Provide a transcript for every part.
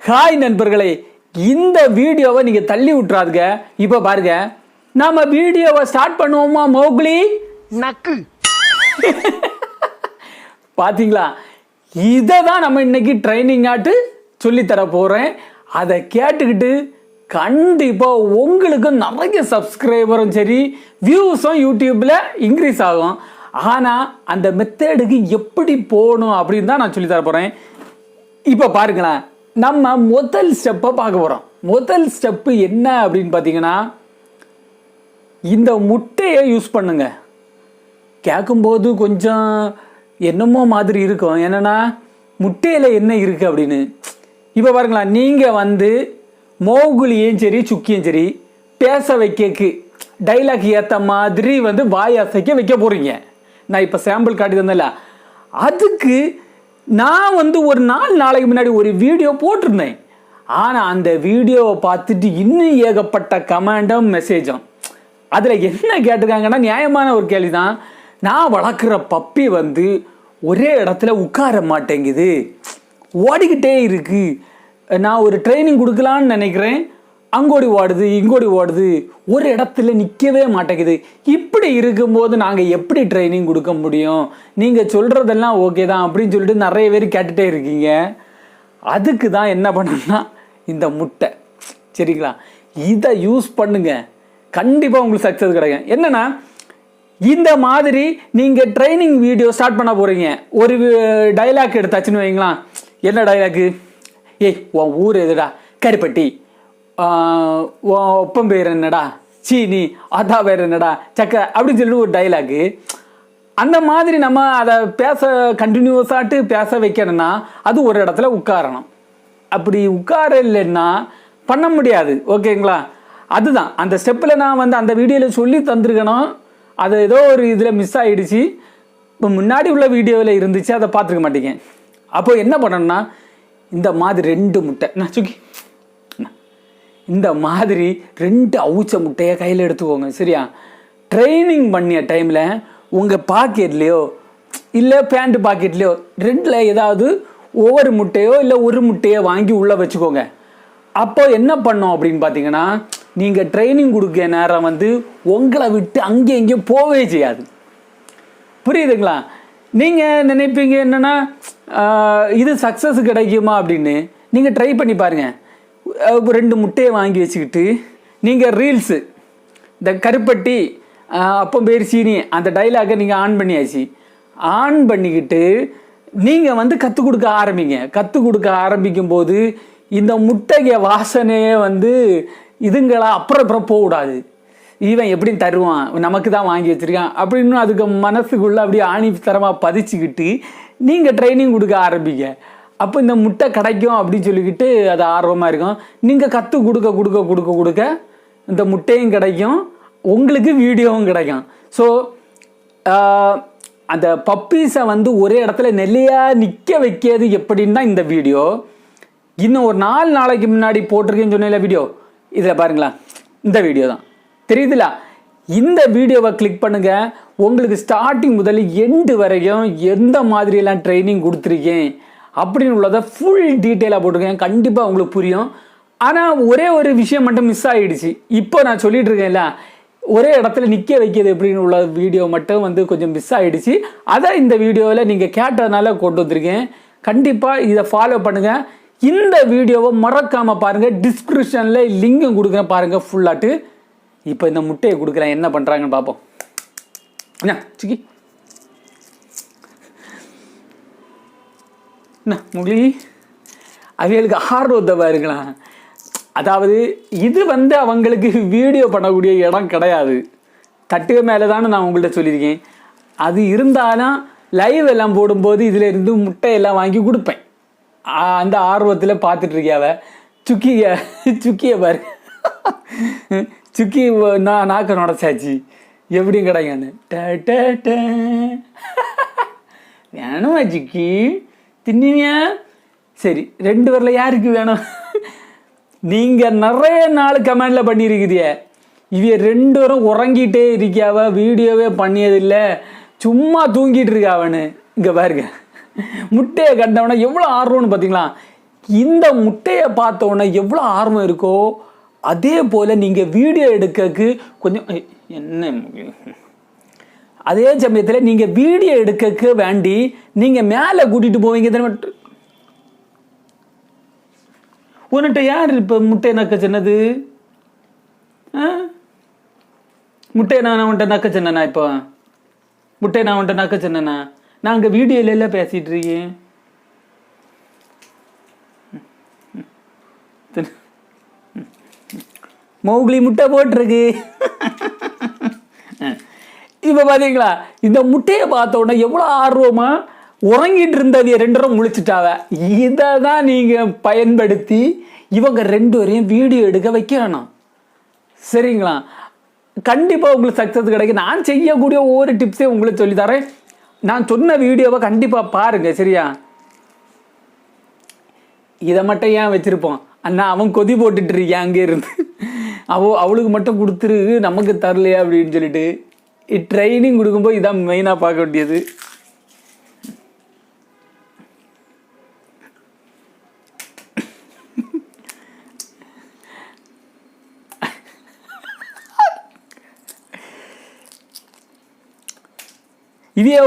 Hi நண்பர்களே இந்த வீடியோவை நீங்க தள்ளி விட்டுறாதுங்க. இப்ப பாருங்க. நாம வீடியோவை ஸ்டார்ட் பண்ணுவோமா மோக்லி? நக்கு. பாத்தீங்களா? இதை தான் நம்ம இன்னைக்கு ட்ரைனிங் ஆட்டு சொல்லி தர போறேன். அதை கேட்டுக்கிட்டு கண்டிப்பா உங்களுக்கு நிறைய சப்ஸ்கிரைபரும் சரி வியூஸும் யூடியூப்ல இன்க்ரீஸ் ஆகும். ஆனா அந்த மெத்தேடுக்கு எப்படி போகணும் அப்படின்னு தான் நான் சொல்லி தர போறேன். இப்போ பாருங்களேன். நம்ம முதல் ஸ்டெப்பை பார்க்க போகிறோம் முதல் ஸ்டெப்பு என்ன அப்படின்னு பார்த்தீங்கன்னா இந்த முட்டையை யூஸ் பண்ணுங்க. கேட்கும்போது கொஞ்சம் என்னமோ மாதிரி இருக்கும். என்னன்னா முட்டையில் என்ன இருக்குது அப்படின்னு. இப்போ பாருங்களா நீங்கள் வந்து மோகுலியும் சரி சுக்கியும் சரி பேச வைக்கக்கு டைலாக் ஏற்ற மாதிரி வந்து வாய் அசைக்க வைக்க போகிறீங்க நான் இப்போ சாம்பிள் காட்டி தந்தேன்ல. அதுக்கு நான் வந்து ஒரு நாலு நாளைக்கு முன்னாடி ஒரு வீடியோ போட்டிருந்தேன். ஆனால் அந்த வீடியோவை பார்த்துட்டு இன்னும் ஏகப்பட்ட கமெண்டும் மெசேஜும். அதில் என்ன கேட்டிருக்காங்கன்னா நியாயமான ஒரு கேள்வி தான் நான் வளர்க்குற பப்பி வந்து ஒரே இடத்துல உட்கார மாட்டேங்குது. ஓடிக்கிட்டே இருக்குது நான் ஒரு ட்ரைனிங் கொடுக்கலான்னு நினைக்கிறேன். அங்கோடி ஓடுது இங்கோடி ஓடுது. ஒரு இடத்துல நிற்கவே மாட்டேங்குது. இப்படி இருக்கும்போது நாங்கள் எப்படி ட்ரைனிங் கொடுக்க முடியும்? நீங்கள் சொல்கிறதெல்லாம் ஓகே தான் அப்படின்னு சொல்லிட்டு நிறைய பேர் கேட்டுகிட்டே இருக்கீங்க. அதுக்கு தான் என்ன பண்ணணும்னா இந்த முட்டை. சரிங்களா? இதை யூஸ் பண்ணுங்க. கண்டிப்பாக உங்களுக்கு சக்ஸஸ் கிடைக்கும். என்னென்னா இந்த மாதிரி நீங்கள் ட்ரைனிங் வீடியோ ஸ்டார்ட் பண்ண போகிறீங்க ஒரு டைலாக் எடுத்தாச்சுன்னு வைங்களா என்ன டைலாக்கு ஏய் உன் ஊர் எதுடா? கருப்பட்டி. ஒப்பம் பேர் என்னடா? சீனி அதா பேர் என்னடா? சக்க அப்படின்னு சொல்லி ஒரு டைலாக்கு அந்த மாதிரி நம்ம அதை பேச கண்டினியூஸாட்டு பேச வைக்கணும்னா அது ஒரு இடத்துல உட்காரணும். அப்படி உட்கார இல்லைன்னா பண்ண முடியாது. ஓகேங்களா? அதுதான். அந்த ஸ்டெப்பில் நான் வந்து அந்த வீடியோவில் சொல்லி தந்திருக்கணும். அது ஏதோ ஒரு இதில் மிஸ் ஆகிடுச்சு இப்போ முன்னாடி உள்ள வீடியோவில் இருந்துச்சு அதை பார்த்துருக்க மாட்டேங்க. அப்போ என்ன பண்ணணும்னா இந்த மாதிரி ரெண்டு முட்டை. நான் சுக்கி இந்த மாதிரி ரெண்டு அவுச்ச முட்டையை கையில் எடுத்துக்கோங்க சரியா? ட்ரைனிங் பண்ணிய டைமில் உங்கள் பாக்கெட்லேயோ இல்லை பேண்ட் பாக்கெட்லேயோ ரெண்டில் ஏதாவது ஒவ்வொரு முட்டையோ இல்லை ஒரு முட்டையோ வாங்கி உள்ளே வச்சுக்கோங்க. அப்போ என்ன பண்ணோம் அப்படின்னு பார்த்தீங்கன்னா நீங்கள் ட்ரைனிங் கொடுக்க நேரம் வந்து உங்களை விட்டு அங்கே இங்கேயும் போகவே செய்யாது. புரியுதுங்களா? நீங்கள் நினைப்பீங்க என்னன்னா இது சக்ஸஸ் கிடைக்குமா அப்படின்னு நீங்கள் ட்ரை பண்ணி பாருங்கள் ரெண்டு முட்டையை வாங்கி வச்சுக்கிட்டு நீங்கள் ரீல்ஸு இந்த கருப்பட்டி ஆஹ், அப்பம் பேர் சீனி அந்த டைலாகை நீங்கள் ஆன் பண்ணியாச்சு. ஆன் பண்ணிக்கிட்டு நீங்கள் வந்து கற்றுக் கொடுக்க ஆரம்பிங்க. கற்றுக் கொடுக்க ஆரம்பிக்கும் போது இந்த முட்டைய வாசனையே வந்து இதுங்களா அப்புறம் அப்புறம் போகக்கூடாது. இவன் எப்படி தருவான். நமக்கு தான் வாங்கி வச்சிருக்கான். அப்படின்னு அதுக்கு மனசுக்குள்ளே அப்படியே ஆணித்தரமாக பதிச்சுக்கிட்டு நீங்கள் ட்ரைனிங் கொடுக்க ஆரம்பிங்க. அப்போ இந்த முட்டை கிடைக்கும் அப்படின்னு சொல்லிக்கிட்டு அது ஆர்வமாக இருக்கும். நீங்கள் கற்றுக் கொடுக்க கொடுக்க கொடுக்க கொடுக்க இந்த முட்டையும் கிடைக்கும். உங்களுக்கு வீடியோவும் கிடைக்கும். ஸோ அந்த பப்பீஸை வந்து ஒரே இடத்துல நெல்லையாக நிற்க வைக்கிறது எப்படின்னு தான் இந்த வீடியோ. இன்னும் ஒரு நாலு நாளைக்கு முன்னாடி போட்டிருக்கேன்னு சொன்னேன் வீடியோ. இதில் பாருங்களேன் இந்த வீடியோ தான். தெரியுதுல? இந்த வீடியோவை கிளிக் பண்ணுங்கள் உங்களுக்கு ஸ்டார்டிங் முதல் எண்டு வரையும் எந்த மாதிரியெல்லாம் ட்ரைனிங் கொடுத்துருக்கேன்? அப்படின்னு உள்ளதை ஃபுல் டீட்டெயிலாக போட்டிருக்கேன். கண்டிப்பாக உங்களுக்கு புரியும். ஆனால் ஒரே ஒரு விஷயம் மட்டும் மிஸ் ஆகிடுச்சு இப்போ நான் சொல்லிட்டு இருக்கேன்ல ஒரே இடத்துல நிற்க வைக்கிறது எப்படின்னு உள்ள வீடியோ மட்டும் வந்து கொஞ்சம் மிஸ் ஆகிடுச்சு அதை இந்த வீடியோவில் நீங்கள் கேட்டதுனால கொண்டு வந்திருக்கேன். கண்டிப்பாக இதை ஃபாலோ பண்ணுங்கள் இந்த வீடியோவை மறக்காமல் பாருங்கள் டிஸ்கிரிப்ஷனில் லிங்கும் கொடுக்குறேன் பாருங்கள் ஃபுல்லாட்டு இப்போ இந்த முட்டையை கொடுக்குறேன். என்ன பண்ணுறாங்கன்னு பார்ப்போம் என்ன சிக்கி? என்ன முகலி அவைகளுக்கு ஆர்வத்தை இருக்கலாம். அதாவது இது வந்து அவங்களுக்கு வீடியோ பண்ணக்கூடிய இடம் கிடையாது. தட்டுக மேலே தானே நான் உங்கள்கிட்ட சொல்லியிருக்கேன். அது இருந்தாலும் லைவ் எல்லாம் போடும்போது இதில் இருந்து முட்டையெல்லாம் வாங்கி கொடுப்பேன். அந்த ஆர்வத்தில் பார்த்துட்டு இருக்கியாவ சுக்கிய சுக்கிய பாரு. சுக்கி நான் நாக்க நுடைச்சாச்சு. எப்படியும் கிடைக்காது ட ட. வேணுமா சுக்கி? தின்னுவியா சரி ரெண்டு பேரில் யாருக்கு வேணும்? நீங்கள் நிறைய நாள் கமெண்டில் பண்ணியிருக்கிறீங்க இவைய ரெண்டு பேரும் உறங்கிட்டே இருக்கியாவ வீடியோவே பண்ணியதில்லை. சும்மா தூங்கிட்டு இருக்காவனு இங்கே பாருங்க. முட்டையை கண்டவன எவ்வளோ ஆர்வம்னு பார்த்தீங்களா இந்த முட்டையை பார்த்தவொன்னே எவ்வளோ ஆர்வம் இருக்கோ அதே போல் நீங்கள் வீடியோ எடுக்கக்கு கொஞ்சம் என்ன அதே சமயத்தில் நீங்கள் வீடியோ எடுக்கக்கு வேண்டி நீங்கள் மேலே கூட்டிகிட்டு போவீங்க தானே உன்கிட்ட யார் இப்போ முட்டை நக்க சொன்னது? ஆ? முட்டை நான் உன்ட்ட நக்க சொன்னேனா இப்போ? முட்டை நான் உன்ட்ட நக்க சொன்னேனா? நான் அங்கே வீடியோல எல்லாம் பேசிட்டு இருக்கேன். மௌக்லி முட்டை போட்டிருக்கு. இப்போ பார்த்தீங்களா இந்த முட்டையை பார்த்த உடனே எவ்வளோ ஆர்வமா உறங்கிட்டு ரெண்டு ரெண்டரும் முழிச்சிட்டாவ. இதை தான் நீங்கள் பயன்படுத்தி இவங்க ரெண்டு வரையும் வீடியோ எடுக்க வைக்க வேணாம். சரிங்களா? கண்டிப்பாக உங்களுக்கு சக்ஸஸ் கிடைக்கும். நான் செய்யக்கூடிய ஒவ்வொரு டிப்ஸையும் உங்களுக்கு சொல்லித்தரேன் நான் சொன்ன வீடியோவை கண்டிப்பாக பாருங்க சரியா? இதை மட்டும் ஏன் வச்சிருப்போம்? அண்ணா அவன் கொதி போட்டுட்டு இருக்கான் அங்கே இருந்து அவ அவளுக்கு மட்டும் கொடுத்துரு நமக்கு தரலையா அப்படின்னு சொல்லிட்டு ட்ரைனிங் கொடுக்கும்போது இதான் மெயினாக பார்க்க வேண்டியது. இதே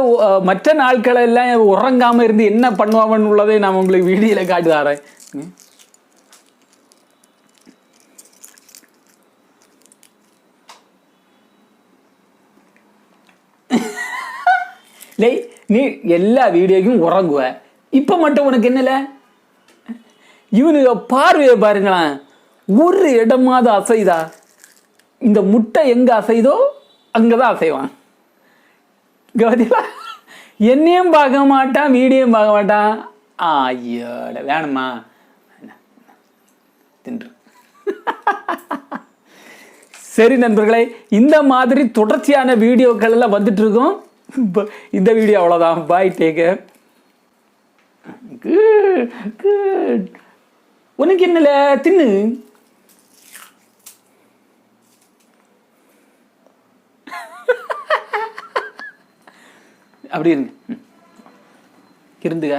மற்ற நாட்களெல்லாம் உறங்காமல் இருந்து என்ன பண்ணுவாங்கன்னு உள்ளதை நான் உங்களுக்கு வீடியோவில் காட்டி டேய் நீ எல்லா வீடியோக்கும் உறங்குவ. இப்போ மட்டும் உனக்கு என்னல? இவனுக்கு பார்வையை பாருங்களேன் ஒரு இடமாவது அசைதா. இந்த முட்டை எங்க அசைதோ அங்கதான் அசைவான். கவதிவா என்னையும் பார்க்க மாட்டான் வீடியோயும் பார்க்க மாட்டான். ஐயோட வேணுமா? தின்று. சரி நண்பர்களே இந்த மாதிரி தொடர்ச்சியான வீடியோக்கள் எல்லாம் வந்துட்டு இருக்கும். இந்த வீடியோ அவ்வளோதான் பாய் டேக் உனக்கு என்னல தின்னு அப்படி இருங்க இருந்துக்க